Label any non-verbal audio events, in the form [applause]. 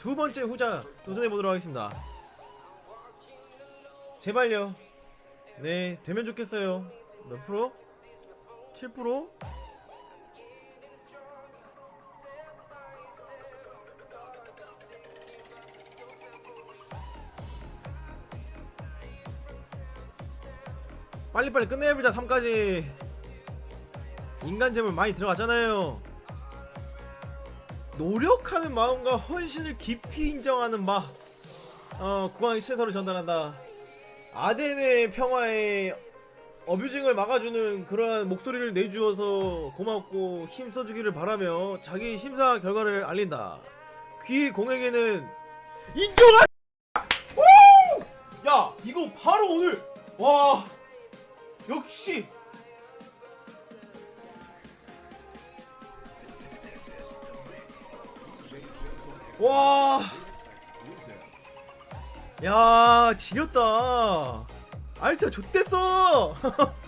두 번째 후자 도전해 보도록 하겠습니다. 제발요. 네, 되면 좋겠어요. 몇 프로? 7%? 빨리빨리 끝내보자 3까지 인간 재물 많이 들어갔잖아요 노력하는 마음과 헌신을 깊이 인정하는 마. 어, 국왕의 최서를 전달한다. 아덴의 평화에 어뷰징을 막아주는 그러한 목소리를 내주어서 고맙고 힘써주기를 바라며 자기 심사 결과를 알린다. 귀 공에게는 인정할! 오! 야 이거 바로 오늘! 와 역시 와. 야, 지렸다. 알트 좆됐어. [laughs]